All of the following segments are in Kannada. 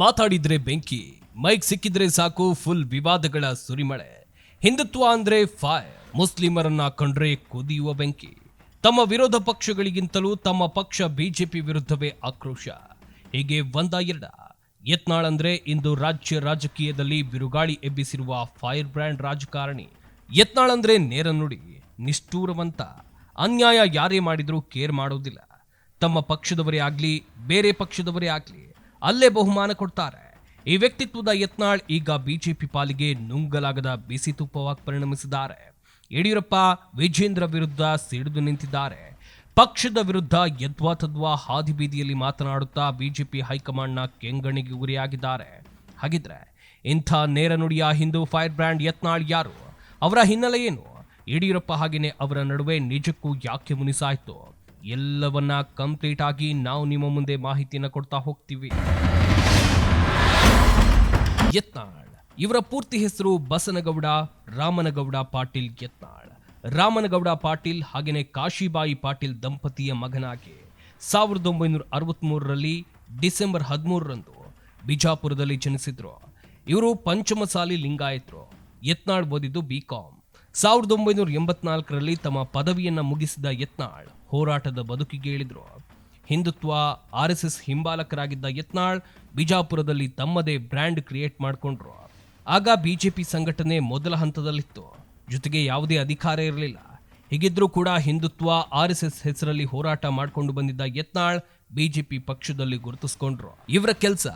ಮಾತಾಡಿದ್ರೆ ಬೆಂಕಿ, ಮೈಕ್ ಸಿಕ್ಕಿದ್ರೆ ಸಾಕು ಫುಲ್ ವಿವಾದಗಳ ಸುರಿಮಳೆ. ಹಿಂದುತ್ವ ಅಂದ್ರೆ ಫೈರ್ ಮುಸ್ಲಿಮರನ್ನ ಕಂಡ್ರೆ ಕುದಿಯುವ ಬೆಂಕಿ. ತಮ್ಮ ವಿರೋಧ ಪಕ್ಷಗಳಿಗಿಂತಲೂ ತಮ್ಮ ಪಕ್ಷ ಬಿಜೆಪಿ ವಿರುದ್ಧವೇ ಆಕ್ರೋಶ. ಹೀಗೆ ಒಂದ ಎರಡ. ಯತ್ನಾಳ್ ಅಂದ್ರೆ ಇಂದು ರಾಜ್ಯ ರಾಜಕೀಯದಲ್ಲಿ ಬಿರುಗಾಳಿ ಎಬ್ಬಿಸಿರುವ ಫೈರ್ ಬ್ರ್ಯಾಂಡ್ ರಾಜಕಾರಣಿ. ಯತ್ನಾಳ್ ಅಂದ್ರೆ ನೇರ ನುಡಿ, ನಿಷ್ಠೂರವಂತ. ಅನ್ಯಾಯ ಯಾರೇ ಮಾಡಿದರೂ ಕೇರ್ ಮಾಡೋದಿಲ್ಲ. ತಮ್ಮ ಪಕ್ಷದವರೇ ಆಗಲಿ, ಬೇರೆ ಪಕ್ಷದವರೇ ಆಗ್ಲಿ ಅಲ್ಲೇ ಬಹುಮಾನ ಕೊಡ್ತಾರೆ. ಈ ವ್ಯಕ್ತಿತ್ವದ ಯತ್ನಾಳ್ ಈಗ ಬಿಜೆಪಿ ಪಾಲಿಗೆ ನುಂಗಲಾಗದ ಬಿಸಿ ತುಪ್ಪವಾಗಿ ಪರಿಣಮಿಸಿದ್ದಾರೆ. ಯಡಿಯೂರಪ್ಪ, ವಿಜೇಂದ್ರ ವಿರುದ್ಧ ಸಿಡಿದು ನಿಂತಿದ್ದಾರೆ. ಪಕ್ಷದ ವಿರುದ್ಧ ಯದ್ವಾ ತದ್ವಾ ಹಾದಿ ಬೀದಿಯಲ್ಲಿ ಮಾತನಾಡುತ್ತಾ ಬಿಜೆಪಿ ಹೈಕಮಾಂಡ್ನ ಕೆಂಗಣಿಗೆ ಗುರಿಯಾಗಿದ್ದಾರೆ. ಹಾಗಿದ್ರೆ ಇಂಥ ನೇರ ನುಡಿಯ ಹಿಂದೂ ಫೈರ್ ಬ್ರ್ಯಾಂಡ್ ಯತ್ನಾಳ್ ಯಾರು? ಅವರ ಹಿನ್ನೆಲೆ ಏನು? ಯಡಿಯೂರಪ್ಪ ಹಾಗೆಯೇ ಅವರ ನಡುವೆ ನಿಜಕ್ಕೂ ಯಾಕೆ ಮುನಿಸಾಯ್ತು? ಎಲ್ಲವನ್ನ ಕಂಪ್ಲೀಟ್ ಆಗಿ ನಾವು ನಿಮ್ಮ ಮುಂದೆ ಮಾಹಿತಿಯನ್ನು ಕೊಡ್ತಾ ಹೋಗ್ತೀವಿ. ಯತ್ನಾಳ್. ಇವರ ಪೂರ್ತಿ ಹೆಸರು ಬಸನಗೌಡ, ರಾಮನಗೌಡ ಪಾಟೀಲ್ ಯತ್ನಾಳ್. ರಾಮನಗೌಡ ಪಾಟೀಲ್ ಹಾಗೆಯೇ ಕಾಶಿಬಾಯಿ ಪಾಟೀಲ್ ದಂಪತಿಯ ಮಗನಾಗಿ ಸಾವಿರದ ಒಂಬೈನೂರ ಅರವತ್ಮೂರರಲ್ಲಿ ಡಿಸೆಂಬರ್ ಹದಿಮೂರರಂದು ಬಿಜಾಪುರದಲ್ಲಿ ಜನಿಸಿದ್ರು. ಇವರು ಪಂಚಮಸಾಲಿ ಲಿಂಗಾಯತರು. ಯತ್ನಾಳ್ ಓದಿದ್ದು ಬಿ ಕಾಮ್ ಸಾವಿರದ ಒಂಬೈನೂರ ಎಂಬತ್ನಾಲ್ಕರಲ್ಲಿ ತಮ್ಮ ಪದವಿಯನ್ನು ಮುಗಿಸಿದ ಯತ್ನಾಳ್ ಹೋರಾಟದ ಬದುಕಿಗೆ ಇಳಿದ್ರು. ಹಿಂದುತ್ವ ಆರ್ ಎಸ್ ಎಸ್ ಹಿಂಬಾಲಕರಾಗಿದ್ದ ಯತ್ನಾಳ್ ಬಿಜಾಪುರದಲ್ಲಿ ತಮ್ಮದೇ ಬ್ರ್ಯಾಂಡ್ ಕ್ರಿಯೇಟ್ ಮಾಡಿಕೊಂಡ್ರು. ಆಗ ಬಿಜೆಪಿ ಸಂಘಟನೆ ಮೊದಲ ಹಂತದಲ್ಲಿತ್ತು. ಜೊತೆಗೆ ಯಾವುದೇ ಅಧಿಕಾರ ಇರಲಿಲ್ಲ. ಹೀಗಿದ್ರೂ ಕೂಡ ಹಿಂದುತ್ವ ಆರ್ ಎಸ್ ಹೆಸರಲ್ಲಿ ಹೋರಾಟ ಮಾಡಿಕೊಂಡು ಬಂದಿದ್ದ ಯತ್ನಾಳ್ ಬಿಜೆಪಿ ಪಕ್ಷದಲ್ಲಿ ಗುರುತಿಸ್ಕೊಂಡ್ರು. ಇವರ ಕೆಲಸ?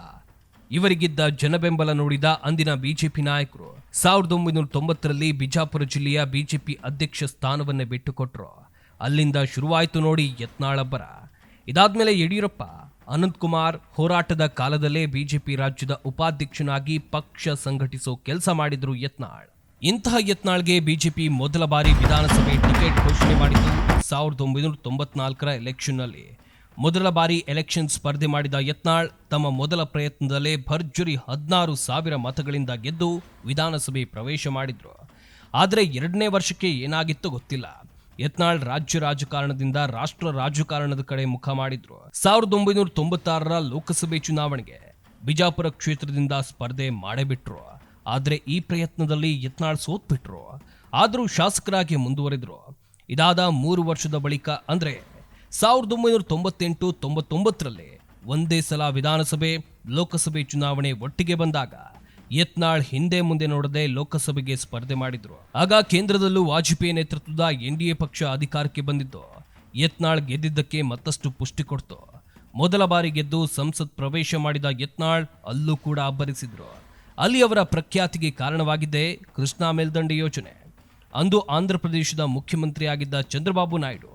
ಇವರಿಗಿದ್ದ ಜನಬೆಂಬಲ ನೋಡಿದ ಅಂದಿನ ಬಿಜೆಪಿ ನಾಯಕರು. ಸಾವಿರದ ಒಂಬೈನೂರ ತೊಂಬತ್ತರಲ್ಲಿ ಬಿಜಾಪುರ ಜಿಲ್ಲೆಯ ಬಿಜೆಪಿ ಅಧ್ಯಕ್ಷ ಸ್ಥಾನವನ್ನೇ ಬಿಟ್ಟುಕೊಟ್ರು. ಅಲ್ಲಿಂದ ಶುರುವಾಯಿತು ನೋಡಿ ಯತ್ನಾಳಬ್ಬರ ಇದಾದ್ಮೇಲೆ ಯಡಿಯೂರಪ್ಪ ಅನಂತಕುಮಾರ್ ಹೋರಾಟದ ಕಾಲದಲ್ಲೇ ಬಿಜೆಪಿ ರಾಜ್ಯದ ಉಪಾಧ್ಯಕ್ಷನಾಗಿ ಪಕ್ಷ ಸಂಘಟಿಸೋ ಕೆಲಸ ಮಾಡಿದ್ರು ಯತ್ನಾಳ್. ಇಂತಹ ಯತ್ನಾಳ್ಗೆ ಬಿಜೆಪಿ ಮೊದಲ ಬಾರಿ ವಿಧಾನಸಭೆ ಟಿಕೆಟ್ ಘೋಷಣೆ ಮಾಡಿದ್ದು ಸಾವಿರದ ಒಂಬೈನೂರ ತೊಂಬತ್ನಾಲ್ಕರ ಎಲೆಕ್ಷನ್ನಲ್ಲಿ. ಮೊದಲ ಬಾರಿ ಎಲೆಕ್ಷನ್ ಸ್ಪರ್ಧೆ ಮಾಡಿದ ಯತ್ನಾಳ್ ತಮ್ಮ ಮೊದಲ ಪ್ರಯತ್ನದಲ್ಲೇ ಭರ್ಜರಿ ಹದಿನಾರು ಸಾವಿರ ಮತಗಳಿಂದ ಗೆದ್ದು ವಿಧಾನಸಭೆ ಪ್ರವೇಶ ಮಾಡಿದ್ರು. ಆದರೆ ಎರಡನೇ ವರ್ಷಕ್ಕೆ ಏನಾಗಿತ್ತು ಗೊತ್ತಿಲ್ಲ. ಯತ್ನಾಳ್ ರಾಜ್ಯ ರಾಜಕಾರಣದಿಂದ ರಾಷ್ಟ್ರ ರಾಜಕಾರಣದ ಕಡೆ ಮುಖ ಮಾಡಿದ್ರು. ಸಾವಿರದ ಒಂಬೈನೂರ ತೊಂಬತ್ತಾರರ ಲೋಕಸಭೆ ಚುನಾವಣೆಗೆ ಬಿಜಾಪುರ ಕ್ಷೇತ್ರದಿಂದ ಸ್ಪರ್ಧೆ ಮಾಡೇಬಿಟ್ರು. ಆದರೆ ಈ ಪ್ರಯತ್ನದಲ್ಲಿ ಯತ್ನಾಳ್ ಸೋತ್ಬಿಟ್ರು. ಆದರೂ ಶಾಸಕರಾಗಿ ಮುಂದುವರೆದ್ರು. ಇದಾದ ಮೂರು ವರ್ಷದ ಬಳಿಕ ಅಂದ್ರೆ ಸಾವಿರದ ಒಂಬೈನೂರ ತೊಂಬತ್ತೆಂಟು ತೊಂಬತ್ತೊಂಬತ್ತರಲ್ಲಿ ಒಂದೇ ಸಲ ವಿಧಾನಸಭೆ, ಲೋಕಸಭೆ ಚುನಾವಣೆ ಒಟ್ಟಿಗೆ ಬಂದಾಗ ಯತ್ನಾಳ್ ಹಿಂದೆ ಮುಂದೆ ನೋಡದೆ ಲೋಕಸಭೆಗೆ ಸ್ಪರ್ಧೆ ಮಾಡಿದ್ರು. ಆಗ ಕೇಂದ್ರದಲ್ಲೂ ವಾಜಪೇಯಿ ನೇತೃತ್ವದ ಎನ್ ಡಿ ಎ ಪಕ್ಷ ಅಧಿಕಾರಕ್ಕೆ ಬಂದಿದ್ದು ಯತ್ನಾಳ್ ಗೆದ್ದಿದ್ದಕ್ಕೆ ಮತ್ತಷ್ಟು ಪುಷ್ಟಿ ಕೊಡ್ತು. ಮೊದಲ ಬಾರಿ ಗೆದ್ದು ಸಂಸತ್ ಪ್ರವೇಶ ಮಾಡಿದ ಯತ್ನಾಳ್ ಅಲ್ಲೂ ಕೂಡ ಅಬ್ಬರಿಸಿದ್ರು. ಅಲ್ಲಿ ಅವರ ಪ್ರಖ್ಯಾತಿಗೆ ಕಾರಣವಾಗಿದೆ ಕೃಷ್ಣಾ ಮೇಲ್ದಂಡೆ ಯೋಜನೆ. ಅಂದು ಆಂಧ್ರ ಪ್ರದೇಶದ ಮುಖ್ಯಮಂತ್ರಿಯಾಗಿದ್ದ ಚಂದ್ರಬಾಬು ನಾಯ್ಡು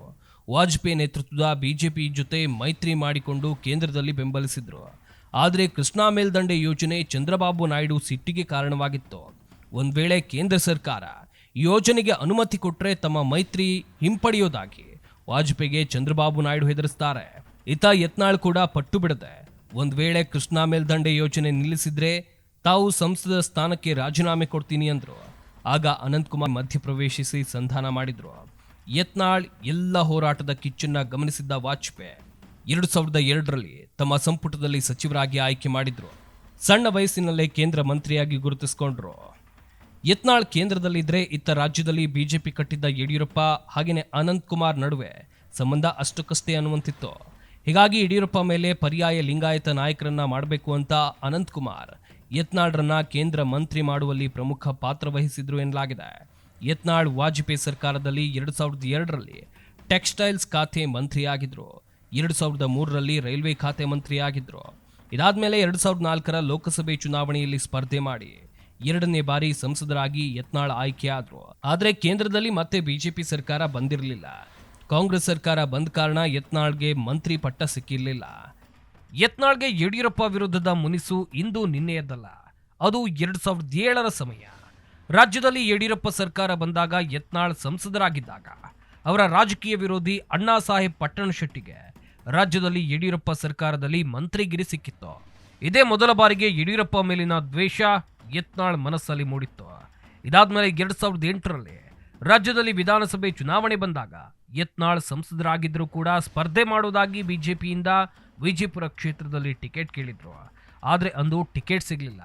ವಾಜಪೇಯಿ ನೇತೃತ್ವದ ಬಿಜೆಪಿ ಜೊತೆ ಮೈತ್ರಿ ಮಾಡಿಕೊಂಡು ಕೇಂದ್ರದಲ್ಲಿ ಬೆಂಬಲಿಸಿದ್ರು. ಆದರೆ ಕೃಷ್ಣಾ ಮೇಲ್ದಂಡೆ ಯೋಜನೆ ಚಂದ್ರಬಾಬು ನಾಯ್ಡು ಸಿಟ್ಟಿಗೆ ಕಾರಣವಾಗಿತ್ತು. ಒಂದು ವೇಳೆ ಕೇಂದ್ರ ಸರ್ಕಾರ ಯೋಜನೆಗೆ ಅನುಮತಿ ಕೊಟ್ಟರೆ ತಮ್ಮ ಮೈತ್ರಿ ಹಿಂಪಡೆಯೋದಾಗಿ ವಾಜಪೇಯಿಗೆ ಚಂದ್ರಬಾಬು ನಾಯ್ಡು ಹೆದರಿಸ್ತಾರೆ. ಇತ ಯತ್ನಾಳ್ ಕೂಡ ಪಟ್ಟು ಬಿಡದೆ ಒಂದು ವೇಳೆ ಕೃಷ್ಣಾ ಮೇಲ್ದಂಡೆ ಯೋಜನೆ ನಿಲ್ಲಿಸಿದ್ರೆ ತಾವು ಸಂಸದ ಸ್ಥಾನಕ್ಕೆ ರಾಜೀನಾಮೆ ಕೊಡ್ತೀನಿ ಅಂದ್ರು. ಆಗ ಅನಂತಕುಮಾರ್ ಮಧ್ಯಪ್ರವೇಶಿಸಿ ಸಂಧಾನ ಮಾಡಿದ್ರು. ಯತ್ನಾಳ್ ಎಲ್ಲ ಹೋರಾಟದ ಕಿಚ್ಚನ್ನ ಗಮನಿಸಿದ್ದ ವಾಜಪೇಯಿ ಎರಡು ಸಾವಿರದ ಎರಡರಲ್ಲಿ ತಮ್ಮ ಸಂಪುಟದಲ್ಲಿ ಸಚಿವರಾಗಿ ಆಯ್ಕೆ ಮಾಡಿದ್ರು. ಸಣ್ಣ ವಯಸ್ಸಿನಲ್ಲೇ ಕೇಂದ್ರ ಮಂತ್ರಿಯಾಗಿ ಗುರುತಿಸಿಕೊಂಡ್ರು. ಯತ್ನಾಳ್ ಕೇಂದ್ರದಲ್ಲಿದ್ದರೆ ಇತ್ತ ರಾಜ್ಯದಲ್ಲಿ ಬಿಜೆಪಿ ಕಟ್ಟಿದ್ದ ಯಡಿಯೂರಪ್ಪ ಹಾಗೆಯೇ ಅನಂತ್ ಕುಮಾರ್ ನಡುವೆ ಸಂಬಂಧ ಅಷ್ಟಕ್ಕಷ್ಟೇ ಅನ್ನುವಂತಿತ್ತು. ಹೀಗಾಗಿ ಯಡಿಯೂರಪ್ಪ ಮೇಲೆ ಪರ್ಯಾಯ ಲಿಂಗಾಯತ ನಾಯಕರನ್ನ ಮಾಡಬೇಕು ಅಂತ ಅನಂತ್ ಕುಮಾರ್ ಯತ್ನಾಳ್ರನ್ನ ಕೇಂದ್ರ ಮಂತ್ರಿ ಮಾಡುವಲ್ಲಿ ಪ್ರಮುಖ ಪಾತ್ರ ವಹಿಸಿದ್ರು ಎನ್ನಲಾಗಿದೆ. ಯತ್ನಾಳ್ ವಾಜಪೇಯಿ ಸರ್ಕಾರದಲ್ಲಿ ಎರಡು ಸಾವಿರದ ಎರಡರಲ್ಲಿ ಟೆಕ್ಸ್ಟೈಲ್ಸ್ ಖಾತೆ ಮಂತ್ರಿಯಾಗಿದ್ರು. ಎರಡು ಸಾವಿರದ ಮೂರರಲ್ಲಿ ರೈಲ್ವೆ ಖಾತೆ ಮಂತ್ರಿಯಾಗಿದ್ರು. ಇದಾದ್ಮೇಲೆ ಎರಡು ಸಾವಿರದ ನಾಲ್ಕರ ಲೋಕಸಭೆ ಚುನಾವಣೆಯಲ್ಲಿ ಸ್ಪರ್ಧೆ ಮಾಡಿ ಎರಡನೇ ಬಾರಿ ಸಂಸದರಾಗಿ ಯತ್ನಾಳ್ ಆಯ್ಕೆಯಾದ್ರು ಆದರೆ. ಕೇಂದ್ರದಲ್ಲಿ ಮತ್ತೆ ಬಿಜೆಪಿ ಸರ್ಕಾರ ಬಂದಿರಲಿಲ್ಲ. ಕಾಂಗ್ರೆಸ್ ಸರ್ಕಾರ ಬಂದ ಕಾರಣ ಯತ್ನಾಳ್ಗೆ ಮಂತ್ರಿ ಪಟ್ಟ ಸಿಕ್ಕಿರಲಿಲ್ಲ. ಯತ್ನಾಳ್ಗೆ ಯಡಿಯೂರಪ್ಪ ವಿರುದ್ಧದ ಮುನಿಸು ಇಂದು ನಿನ್ನೆಯದ್ದಲ್ಲ. ಅದು ಎರಡು ಸಾವಿರದ ಏಳರ ಸಮಯ. ರಾಜ್ಯದಲ್ಲಿ ಯಡಿಯೂರಪ್ಪ ಸರ್ಕಾರ ಬಂದಾಗ ಯತ್ನಾಳ್ ಸಂಸದರಾಗಿದ್ದಾಗ ಅವರ ರಾಜಕೀಯ ವಿರೋಧಿ ಅಣ್ಣಾ ಸಾಹೇಬ್ ಪಟ್ಟಣ ಶೆಟ್ಟಿಗೆ ರಾಜ್ಯದಲ್ಲಿ ಯಡಿಯೂರಪ್ಪ ಸರ್ಕಾರದಲ್ಲಿ ಮಂತ್ರಿಗಿರಿ ಸಿಕ್ಕಿತ್ತು. ಇದೇ ಮೊದಲ ಬಾರಿಗೆ ಯಡಿಯೂರಪ್ಪ ಮೇಲಿನ ದ್ವೇಷ ಯತ್ನಾಳ್ ಮನಸ್ಸಲ್ಲಿ ಮೂಡಿತ್ತು. ಇದಾದ್ಮೇಲೆ ಎರಡು ಸಾವಿರದ ಎಂಟರಲ್ಲಿ ರಾಜ್ಯದಲ್ಲಿ ವಿಧಾನಸಭೆ ಚುನಾವಣೆ ಬಂದಾಗ ಯತ್ನಾಳ್ ಸಂಸದರಾಗಿದ್ದರೂ ಕೂಡ ಸ್ಪರ್ಧೆ ಮಾಡುವುದಾಗಿ ಬಿಜೆಪಿಯಿಂದ ವಿಜಯಪುರ ಕ್ಷೇತ್ರದಲ್ಲಿ ಟಿಕೆಟ್ ಕೇಳಿದ್ರು. ಆದರೆ ಅಂದು ಟಿಕೆಟ್ ಸಿಗಲಿಲ್ಲ.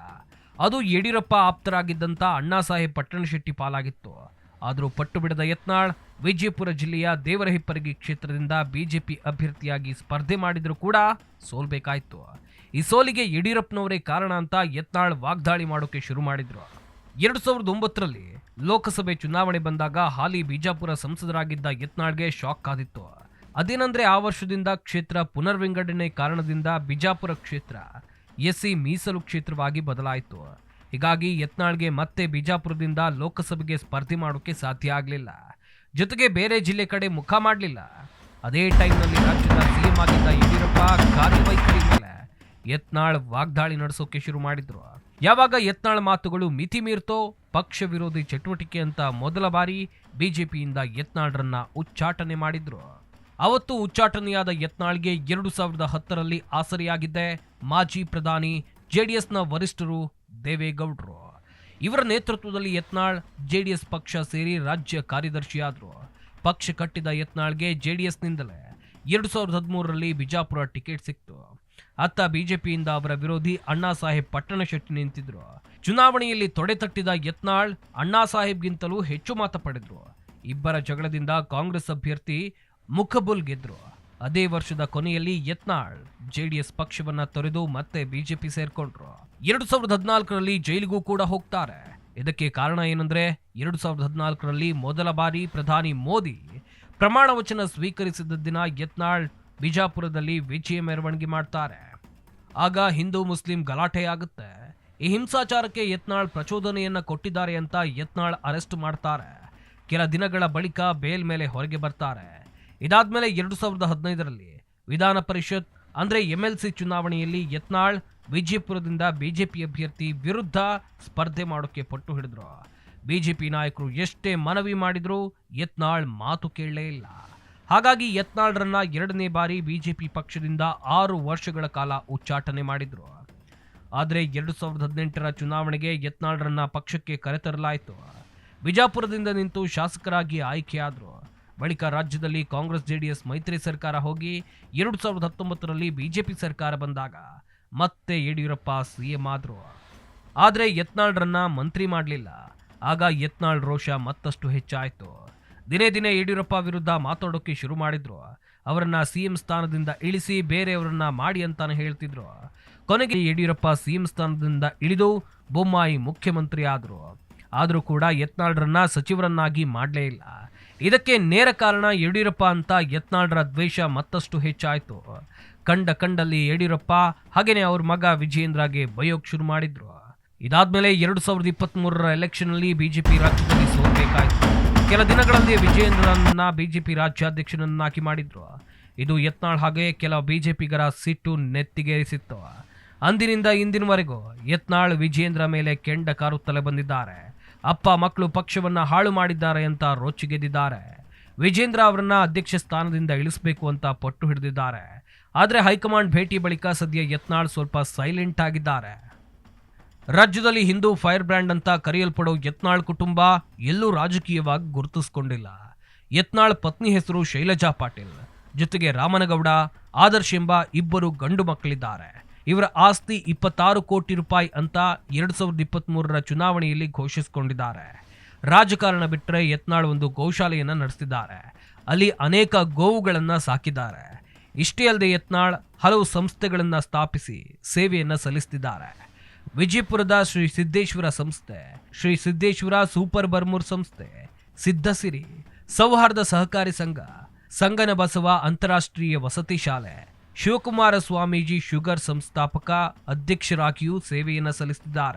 ಅದು ಯಡಿಯೂರಪ್ಪ ಆಪ್ತರಾಗಿದ್ದಂಥ ಅಣ್ಣಾ ಸಾಹೇಬ್ ಪಟ್ಟಣಶೆಟ್ಟಿ ಪಾಲಾಗಿತ್ತು. ಆದರೂ ಪಟ್ಟು ಬಿಡದ ಯತ್ನಾಳ್ ವಿಜಯಪುರ ಜಿಲ್ಲೆಯ ದೇವರಹಿಪ್ಪರಗಿ ಕ್ಷೇತ್ರದಿಂದ ಬಿಜೆಪಿ ಅಭ್ಯರ್ಥಿಯಾಗಿ ಸ್ಪರ್ಧೆ ಮಾಡಿದರೂ ಕೂಡ ಸೋಲ್ಬೇಕಾಯ್ತು. ಈ ಸೋಲಿಗೆ ಯಡಿಯೂರಪ್ಪನವರೇ ಕಾರಣ ಅಂತ ಯತ್ನಾಳ್ ವಾಗ್ದಾಳಿ ಮಾಡೋಕೆ ಶುರು ಮಾಡಿದ್ರು. ಎರಡು ಸಾವಿರದ ಒಂಬತ್ತರಲ್ಲಿ ಲೋಕಸಭೆ ಚುನಾವಣೆ ಬಂದಾಗ ಹಾಲಿ ಬಿಜಾಪುರ ಸಂಸದರಾಗಿದ್ದ ಯತ್ನಾಳ್ಗೆ ಶಾಕ್ ಆದಿತ್ತು. ಅದೇನಂದ್ರೆ ಆ ವರ್ಷದಿಂದ ಕ್ಷೇತ್ರ ಪುನರ್ವಿಂಗಡಣೆ ಕಾರಣದಿಂದ ಬಿಜಾಪುರ ಕ್ಷೇತ್ರ ಎಸ್ಸಿ ಮೀಸಲು ಕ್ಷೇತ್ರವಾಗಿ ಬದಲಾಯಿತು. ಹೀಗಾಗಿ ಯತ್ನಾಳ್ಗೆ ಮತ್ತೆ ಬಿಜಾಪುರದಿಂದ ಲೋಕಸಭೆಗೆ ಸ್ಪರ್ಧೆ ಮಾಡೋಕೆ ಸಾಧ್ಯ ಆಗಲಿಲ್ಲ. ಜೊತೆಗೆ ಬೇರೆ ಜಿಲ್ಲೆ ಕಡೆ ಮುಖ ಮಾಡಲಿಲ್ಲ. ಅದೇ ಟೈಮ್ನಲ್ಲಿ ರಾಜ್ಯದ ಸಿಎಂ ಆಗಿದ್ದ ಯಡಿಯೂರಪ್ಪ ಕಾರ್ಯವೈಖರಿ ಮೇಲೆ ಯತ್ನಾಳ್ ವಾಗ್ದಾಳಿ ನಡೆಸೋಕೆ ಶುರು ಮಾಡಿದ್ರು. ಯಾವಾಗ ಯತ್ನಾಳ್ ಮಾತುಗಳು ಮಿತಿ ಮೀರ್ತೋ, ಪಕ್ಷ ವಿರೋಧಿ ಚಟುವಟಿಕೆ ಅಂತ ಮೊದಲ ಬಾರಿ ಬಿಜೆಪಿಯಿಂದ ಯತ್ನಾಳ್ರನ್ನ ಉಚ್ಚಾಟನೆ ಮಾಡಿದ್ರು. ಅವತ್ತು ಉಚ್ಚಾಟನೆಯಾದ ಯತ್ನಾಳ್ಗೆ ಎರಡು ಸಾವಿರದ ಹತ್ತರಲ್ಲಿ ಆಸರೆಯಾಗಿದ್ದೆ ಮಾಜಿ ಪ್ರಧಾನಿ ಜೆಡಿಎಸ್ನ ವರಿಷ್ಠರು ದೇವೇಗೌಡರು. ಇವರ ನೇತೃತ್ವದಲ್ಲಿ ಯತ್ನಾಳ್, ಜೆಡಿಎಸ್ ಪಕ್ಷ ಸೇರಿ ರಾಜ್ಯ ಕಾರ್ಯದರ್ಶಿಯಾದರು. ಪಕ್ಷ ಕಟ್ಟಿದ ಯತ್ನಾಳ್ಗೆ ಜೆಡಿಎಸ್ನಿಂದಲೇ ಎರಡು ಸಾವಿರದ ಹದಿಮೂರರಲ್ಲಿ ಬಿಜಾಪುರ ಟಿಕೆಟ್ ಸಿಕ್ತು. ಅತ್ತ ಬಿಜೆಪಿಯಿಂದ ಅವರ ವಿರೋಧಿ ಅಣ್ಣಾ ಸಾಹೇಬ್ ಪಟ್ಟಣಶೆಟ್ಟಿ ನಿಂತಿದ್ರು. ಚುನಾವಣೆಯಲ್ಲಿ ತೊಡೆತಟ್ಟಿದ ಯತ್ನಾಳ್ ಅಣ್ಣಾ ಸಾಹೇಬ್ಗಿಂತಲೂ ಹೆಚ್ಚು ಮತ ಪಡೆದ್ರು. ಇಬ್ಬರ ಜಗಳದಿಂದ ಕಾಂಗ್ರೆಸ್ ಅಭ್ಯರ್ಥಿ ಮುಖಬುಲ್ ಗೆದ್ರು. ಅದೇ ವರ್ಷದ ಕೊನೆಯಲ್ಲಿ ಯತ್ನಾಳ್ ಜೆಡಿಎಸ್ ಪಕ್ಷವನ್ನ ತೊರೆದು ಮತ್ತೆ ಬಿಜೆಪಿ ಸೇರ್ಕೊಂಡ್ರು. ಎರಡು ಸಾವಿರದ ಹದಿನಾಲ್ಕರಲ್ಲಿ ಜೈಲಿಗೂ ಕೂಡ ಹೋಗ್ತಾರೆ. ಇದಕ್ಕೆ ಕಾರಣ ಏನಂದ್ರೆ, ಎರಡು ಸಾವಿರದ ಹದಿನಾಲ್ಕರಲ್ಲಿ ಮೊದಲ ಬಾರಿ ಪ್ರಧಾನಿ ಮೋದಿ ಪ್ರಮಾಣ ವಚನ ಸ್ವೀಕರಿಸಿದ ದಿನ ಯತ್ನಾಳ್ ಬಿಜಾಪುರದಲ್ಲಿ ವಿಜಯ ಮೆರವಣಿಗೆ ಮಾಡ್ತಾರೆ. ಆಗ ಹಿಂದೂ ಮುಸ್ಲಿಂ ಗಲಾಟೆ ಆಗುತ್ತೆ ಈ ಹಿಂಸಾಚಾರಕ್ಕೆ ಯತ್ನಾಳ್ ಪ್ರಚೋದನೆಯನ್ನ ಕೊಟ್ಟಿದ್ದಾರೆ ಅಂತ ಯತ್ನಾಳ್ ಅರೆಸ್ಟ್ ಮಾಡ್ತಾರೆ. ಕೆಲ ದಿನಗಳ ಬಳಿಕ ಬೇಲ್ ಮೇಲೆ ಹೊರಗೆ ಬರ್ತಾರೆ. ಇದಾದ್ಮೇಲೆ ಎರಡು ಸಾವಿರದ ಹದಿನೈದರಲ್ಲಿ ವಿಧಾನ ಪರಿಷತ್ ಅಂದ್ರೆ ಎಂಎಲ್ಸಿ ಚುನಾವಣೆಯಲ್ಲಿ ಯತ್ನಾಳ್ ವಿಜಯಪುರದಿಂದ ಬಿಜೆಪಿ ಅಭ್ಯರ್ಥಿ ವಿರುದ್ಧ ಸ್ಪರ್ಧೆ ಮಾಡೋಕ್ಕೆ ಪಟ್ಟು ಹಿಡಿದ್ರು. ಬಿಜೆಪಿ ನಾಯಕರು ಎಷ್ಟೇ ಮನವಿ ಮಾಡಿದ್ರು ಯತ್ನಾಳ್ ಮಾತು ಕೇಳಲೇ ಇಲ್ಲ. ಹಾಗಾಗಿ ಯತ್ನಾಳ್ರನ್ನ ಎರಡನೇ ಬಾರಿ ಬಿಜೆಪಿ ಪಕ್ಷದಿಂದ ಆರು ವರ್ಷಗಳ ಕಾಲ ಉಚ್ಚಾಟನೆ ಮಾಡಿದ್ರು. ಆದರೆ ಎರಡು ಸಾವಿರದ ಹದಿನೆಂಟರ ಚುನಾವಣೆಗೆ ಯತ್ನಾಳ್ರನ್ನ ಪಕ್ಷಕ್ಕೆ ಕರೆತರಲಾಯಿತು ಬಿಜಾಪುರದಿಂದ ನಿಂತು ಶಾಸಕರಾಗಿ ಆಯ್ಕೆಯಾದರು ಬಳಿಕ ರಾಜ್ಯದಲ್ಲಿ ಕಾಂಗ್ರೆಸ್, ಜೆಡಿಎಸ್, ಮೈತ್ರಿ ಸರ್ಕಾರ ಹೋಗಿ ಎರಡು ಸಾವಿರದ ಹತ್ತೊಂಬತ್ತರಲ್ಲಿ ಬಿಜೆಪಿ ಸರ್ಕಾರ ಬಂದಾಗ ಮತ್ತೆ ಯಡಿಯೂರಪ್ಪ ಸಿಎಂ ಆದರು. ಆದರೆ ಯತ್ನಾಳ್ರನ್ನ ಮಂತ್ರಿ ಮಾಡಲಿಲ್ಲ. ಆಗ ಯತ್ನಾಳ್ ರೋಷ ಮತ್ತಷ್ಟು ಹೆಚ್ಚಾಯಿತು. ದಿನೇ ದಿನೇ ಯಡಿಯೂರಪ್ಪ ವಿರುದ್ಧ ಮಾತಾಡೋಕ್ಕೆ ಶುರು ಮಾಡಿದ್ರು. ಅವರನ್ನ ಸಿಎಂ ಸ್ಥಾನದಿಂದ ಇಳಿಸಿ ಬೇರೆಯವರನ್ನ ಮಾಡಿ ಅಂತಾನೆ ಹೇಳ್ತಿದ್ರು. ಕೊನೆಗೆ ಯಡಿಯೂರಪ್ಪ ಸಿಎಂ ಸ್ಥಾನದಿಂದ ಇಳಿದು ಬೊಮ್ಮಾಯಿ ಮುಖ್ಯಮಂತ್ರಿ ಆದರು. ಆದರೂ ಕೂಡ ಯತ್ನಾಳ್ರನ್ನ ಸಚಿವರನ್ನಾಗಿ ಮಾಡಲೇ ಇಲ್ಲ. ಇದಕ್ಕೆ ನೇರ ಕಾರಣ ಯಡಿಯೂರಪ್ಪ ಅಂತ ಯತ್ನಾಳ್ರ ದ್ವೇಷ ಮತ್ತಷ್ಟು ಹೆಚ್ಚಾಯಿತು. ಕಂಡ ಕಂಡಲ್ಲಿ ಯಡಿಯೂರಪ್ಪ, ಹಾಗೇನೆ ಅವ್ರ ಮಗ ವಿಜಯೇಂದ್ರಗೆ ಬಯೋಕ್ ಶುರು ಮಾಡಿದ್ರು. ಇದಾದ್ಮೇಲೆ ಎರಡು ಸಾವಿರದ ಇಪ್ಪತ್ತ್ ಮೂರರ ಎಲೆಕ್ಷನ್ ಅಲ್ಲಿ ಬಿಜೆಪಿ ರಾಜ್ಯದಲ್ಲಿ ಸೋಲ್ಬೇಕಾಯಿತು. ಕೆಲ ದಿನಗಳಲ್ಲಿ ವಿಜಯೇಂದ್ರನನ್ನ ಬಿಜೆಪಿ ರಾಜ್ಯಾಧ್ಯಕ್ಷನನ್ನಾಗಿ ಮಾಡಿದ್ರು. ಇದು ಯತ್ನಾಳ್ ಹಾಗೆ ಕೆಲ ಬಿಜೆಪಿಗರ ಸಿಟ್ಟು ನೆತ್ತಿಗೇರಿಸಿತ್ತು. ಅಂದಿನಿಂದ ಇಂದಿನವರೆಗೂ ಯತ್ನಾಳ್ ವಿಜಯೇಂದ್ರ ಮೇಲೆ ಕೆಂಡ ಕಾರುತ್ತಲೇ ಬಂದಿದ್ದಾರೆ. ಅಪ್ಪ ಮಕ್ಕಳು ಪಕ್ಷವನ್ನ ಹಾಳು ಮಾಡಿದ್ದಾರೆ ಅಂತ ರೋಚಿಗೆದ್ದಿದ್ದಾರೆ ವಿಜೇಂದ್ರ ಅವರನ್ನ ಅಧ್ಯಕ್ಷ ಸ್ಥಾನದಿಂದ ಇಳಿಸಬೇಕು ಅಂತ ಪಟ್ಟು ಹಿಡಿದಿದ್ದಾರೆ. ಆದರೆ ಹೈಕಮಾಂಡ್ ಭೇಟಿ ಬಳಿಕ ಸದ್ಯ ಯತ್ನಾಳ್ ಸ್ವಲ್ಪ ಸೈಲೆಂಟ್ ಆಗಿದ್ದಾರೆ. ರಾಜ್ಯದಲ್ಲಿ ಹಿಂದೂ ಫೈರ್ ಬ್ರ್ಯಾಂಡ್ ಅಂತ ಕರೆಯಲ್ಪಡೋ ಯತ್ನಾಳ್ ಕುಟುಂಬ ಎಲ್ಲೂ ರಾಜಕೀಯವಾಗಿ ಗುರುತಿಸ್ಕೊಂಡಿಲ್ಲ. ಯತ್ನಾಳ್ ಪತ್ನಿ ಹೆಸರು ಶೈಲಜಾ ಪಾಟೀಲ್. ಜೊತೆಗೆ ರಾಮನಗೌಡ, ಆದರ್ಶ್ ಎಂಬ ಇಬ್ಬರು ಗಂಡು ಮಕ್ಕಳಿದ್ದಾರೆ. ಇವರ ಆಸ್ತಿ ಇಪ್ಪತ್ತಾರು ಕೋಟಿ ರೂಪಾಯಿ ಅಂತ ಎರಡು ಸಾವಿರದ ಇಪ್ಪತ್ತ್ ಮೂರರ ಚುನಾವಣೆಯಲ್ಲಿ ಘೋಷಿಸಿಕೊಂಡಿದ್ದಾರೆ. ರಾಜಕಾರಣ ಬಿಟ್ಟರೆ ಯತ್ನಾಳ್ ಒಂದು ಗೋಶಾಲೆಯನ್ನು ನಡೆಸಿದ್ದಾರೆ ಅಲ್ಲಿ ಅನೇಕ ಗೋವುಗಳನ್ನು ಸಾಕಿದ್ದಾರೆ. ಇಷ್ಟೇ ಅಲ್ಲದೆ ಯತ್ನಾಳ್ ಹಲವು ಸಂಸ್ಥೆಗಳನ್ನ ಸ್ಥಾಪಿಸಿ ಸೇವೆಯನ್ನ ಸಲ್ಲಿಸುತ್ತಿದ್ದಾರೆ ವಿಜಯಪುರದ ಶ್ರೀ ಸಿದ್ದೇಶ್ವರ ಸಂಸ್ಥೆ, ಶ್ರೀ ಸಿದ್ದೇಶ್ವರ ಸೂಪರ್ ಬರ್ಮೂರ್ ಸಂಸ್ಥೆ, ಸಿದ್ಧಸಿರಿ, ಸೌಹಾರ್ದ ಸಹಕಾರಿ ಸಂಘ, ಸಂಗನ ಬಸವ ಅಂತಾರಾಷ್ಟ್ರೀಯ ವಸತಿ ಶಾಲೆ, ಶಿವಕುಮಾರ ಸ್ವಾಮೀಜಿ ಶುಗರ್ ಸಂಸ್ಥಾಪಕ ಅಧ್ಯಕ್ಷರಾಗಿಯೂ ಸೇವೆಯನ್ನು ಸಲ್ಲಿಸುತ್ತಿದ್ದಾರೆ